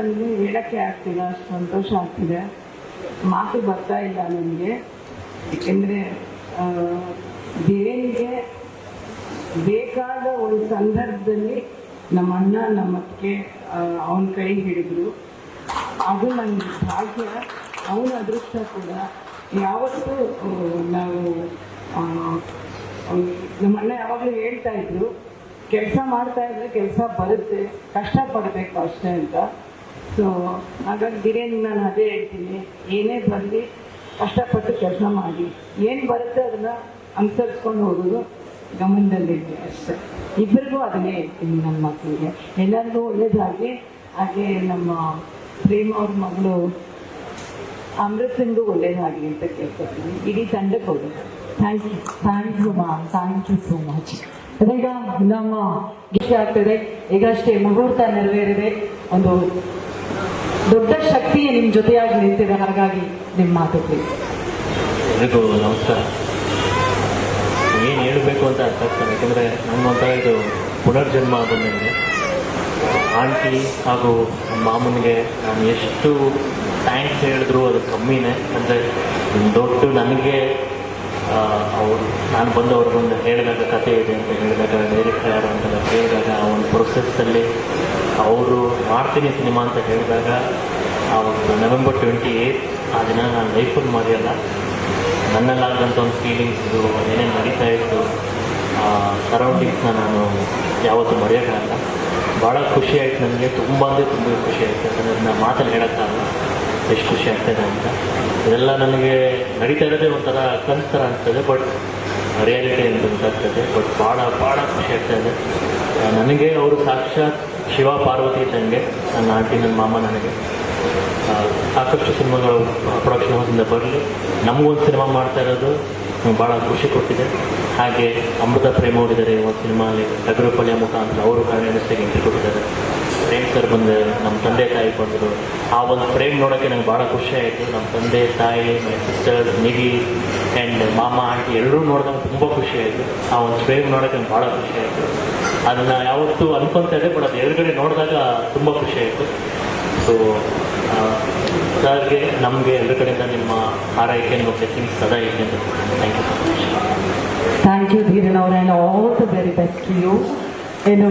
ಅಂತ ಹೇಳಕ್ಕೆ ಆಗ್ತಿಲ್ಲ, ಅಷ್ಟು ಸಂತೋಷ ಆಗ್ತಿದೆ. ಮಾತು ಬರ್ತಾ ಇಲ್ಲ ನನಗೆ. ಏಕೆಂದರೆ ದೇವಿಗೆ ಬೇಕಾದ ಒಂದು ಸಂದರ್ಭದಲ್ಲಿ ನಮ್ಮ ಅಣ್ಣ ನಮ್ಮಕ್ಕೆ ಅವನ ಕೈ ಹಿಡಿದ್ರು. ಅದು ನನ್ನ ಭಾಗ್ಯ. ಅವನ ಅದೃಷ್ಟ ಕೂಡ. ಯಾವತ್ತೂ ನಾವು ನಮ್ಮ ಅಣ್ಣ ಯಾವಾಗಲೂ ಹೇಳ್ತಾ ಇದ್ರು, ಕೆಲಸ ಮಾಡ್ತಾ ಇದ್ರೆ ಕೆಲಸ ಬರುತ್ತೆ ಕಷ್ಟಪಡಬೇಕು ಅಷ್ಟೇ ಅಂತ. ಸೊ ಹಾಗಾಗಿ ಬಿರಿಯಾನಿ ನಾನು ಅದೇ ಹೇಳ್ತೀನಿ. ಏನೇ ಬರಲಿ, ಕಷ್ಟಪಟ್ಟು ಕೆಲಸ ಮಾಡಿ. ಏನು ಬರುತ್ತೆ ಅದನ್ನ ಅನುಸರಿಸ್ಕೊಂಡು ಹೋಗೋದು ಗಮನದಲ್ಲಿರಲಿ ಅಷ್ಟೇ. ಇಬ್ಬರಿಗೂ ಅದನ್ನೇ ಹೇಳ್ತೀನಿ ನನ್ನ ಮಕ್ಕಳಿಗೆ ಎಲ್ಲರಿಗೂ ಒಳ್ಳೇದಾಗಲಿ. ಹಾಗೆ ನಮ್ಮ ಪ್ರೇಮ ಅವ್ರ ಮಗಳು ಅಮೃತನಿಗೂ ಒಳ್ಳೇದಾಗಲಿ ಅಂತ ಕೇಳ್ಕೊತೀನಿ. ಇಡೀ ತಂಡಕ್ಕೆ ಹೋಗಿ thank you thank you thank you so much ಅದೀಗ ನಮ್ಮ ಗಿಫ್ಟ್ ಆಗ್ತದೆ. ಈಗಷ್ಟೇ ಮುಹೂರ್ತ ನೆರವೇರಿದೆ. ಒಂದು ದೊಡ್ಡ ಶಕ್ತಿಯೇ ನಿಮ್ಮ ಜೊತೆಯಾಗಿ ನಿಂತಿದೆ. ಹಾಗಾಗಿ ನಿಮ್ಮ ಮಾತು ಪ್ಲೀಸ್ ನಮಸ್ಕಾರ. ಏನು ಹೇಳಬೇಕು ಅಂತ ಅರ್ಥ ಆಗ್ತಾನೆ ಯಾಕಂದರೆ ನಮ್ಮಂಥ ಇದು ಪುನರ್ಜನ್ಮ ಬಂದಂಗೆ ಆಂಟಿ ಹಾಗೂ ನಮ್ಮ ಮಾಮನಿಗೆ ನಾನು ಎಷ್ಟು ಥ್ಯಾಂಕ್ಸ್ ಹೇಳಿದ್ರು ಅದು ಕಮ್ಮಿನೇ. ಅಂದರೆ ದೊಡ್ಡ ನನಗೆ ಅವರು, ನಾನು ಬಂದು ಅವ್ರು ಬಂದು ಹೇಳಿದಾಗ ಕತೆ ಇದೆ ಅಂತ ಹೇಳಿದಾಗ ಡೈರೆಕ್ಟರ್ ಯಾರು ಅಂತೆಲ್ಲ ಕೇಳಿದಾಗ ಆ ಒಂದು ಪ್ರೊಸೆಸ್ಸಲ್ಲಿ ಅವರು ಮಾಡ್ತೀನಿ ಸಿನಿಮಾ ಅಂತ ಹೇಳಿದಾಗ, ಆ ಒಂದು ನವೆಂಬರ್ ಟ್ವೆಂಟಿ ಏಯ್ಟ್ ಆ ದಿನ ನಾನು ಲೈಫಲ್ಲಿ ಮರೆಯಲ್ಲ ನನ್ನಲ್ಲಾದಂಥ ಒಂದು ಫೀಲಿಂಗ್ಸ್ ಇದು ಏನೇನು ನಡೀತಾ ಇತ್ತು ಸರೌಂಡಿಂಗ್ಸ್ನ ನಾನು ಯಾವತ್ತೂ ಮರೆಯೋಕ್ಕಾಗಲ್ಲ ಭಾಳ ಖುಷಿ ಆಯ್ತು ನನಗೆ, ತುಂಬ ಅಂದರೆ ತುಂಬ ಖುಷಿ ಆಯಿತು. ಯಾಕಂದರೆ ಅದನ್ನ ಮಾತಲ್ಲಿ ಹೇಳೋಕ್ಕಾಗಲ್ಲ. ಎಷ್ಟು ಖುಷಿ ಆಗ್ತದೆ ಅಂತ. ಇದೆಲ್ಲ ನನಗೆ ನಡೀತಾ ಇರೋದೇ ಒಂಥರ ಕನಸು ಥರ ಅನಿಸ್ತದೆ ಬಟ್ ರಿಯಾಲಿಟಿ ಅಂತ ಗೊತ್ತಾಗ್ತದೆ. ಬಟ್ ಭಾಳ ನನಗೆ ಅವರು ಸಾಕ್ಷಾತ್ ಶಿವ ಪಾರ್ವತಿ ಇದ್ದಂಗೆ ನನ್ನ ಆಂಟಿ, ನನ್ನ ಮಾಮ ನನಗೆ. ಸಾಕಷ್ಟು ಸಿನಿಮಾಗಳು ಪ್ರೊಡಕ್ಷನ್ ಹೌಸಿಂದ ಬರಲಿ. ನಮಗೊಂದು ಸಿನಿಮಾ ಮಾಡ್ತಾ ಇರೋದು ಭಾಳ ಖುಷಿ ಕೊಟ್ಟಿದೆ. ಹಾಗೆ ಅಮೃತ ಪ್ರೇಮ ಹೊಡಿದ್ದಾರೆ ಒಂದು ಸಿನಿಮಾಲಿ ಟಗರುಪಳ್ಯ ಮುಖಾಂತರ ಅವರು ಕಾರ್ಯನಿಷ್ಠೆಗೆ ಎಂಟ್ರಿ ಕೊಟ್ಟಿದ್ದಾರೆ. ಪ್ರೇಮ್ ಸರ್ ಬಂದು ನಮ್ಮ ತಂದೆ ತಾಯಿ ಬಂದರು. ಆ ಒಂದು ಪ್ರೇಮ್ ನೋಡೋಕ್ಕೆ ನಂಗೆ ಭಾಳ ಖುಷಿ ಆಯಿತು. ನಮ್ಮ ತಂದೆ ತಾಯಿ ಮೈ ಸಿಸ್ಟರ್ ನಿಧಿ ಆ್ಯಂಡ್ ಮಾಮ, ಆಂಟಿ ಎಲ್ಲರೂ ನೋಡಿದಾಗ ತುಂಬ ಖುಷಿ ಆಯಿತು. ಆ ಒಂದು ಪ್ರೇಮ್ ನೋಡೋಕೆ ಭಾಳ ಖುಷಿ ಆಯಿತು. ಅದನ್ನು ಯಾವತ್ತೂ ಅನ್ಕೊತಾ ಇದೆ ಬಟ್ ಅದು ಎದುರುಗಡೆ ನೋಡಿದಾಗ ತುಂಬ ಖುಷಿ ಆಯಿತು. ಸೊ ಸರ್ಗೆ ನಮಗೆ ಎಲ್ಲರ ಕಡೆಯಿಂದ ನಿಮ್ಮ ಆರೈಕೆ ನಿಮ್ಮ ಸದಾ ಇದೆ ಅಂತ thank you thank you Dheeran ಅವರೇ. All the very best you ಏನು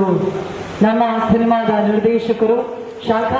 ನಮ್ಮ ಸಿನಿಮಾದ ನಿರ್ದೇಶಕರು, ಶಾಖಾ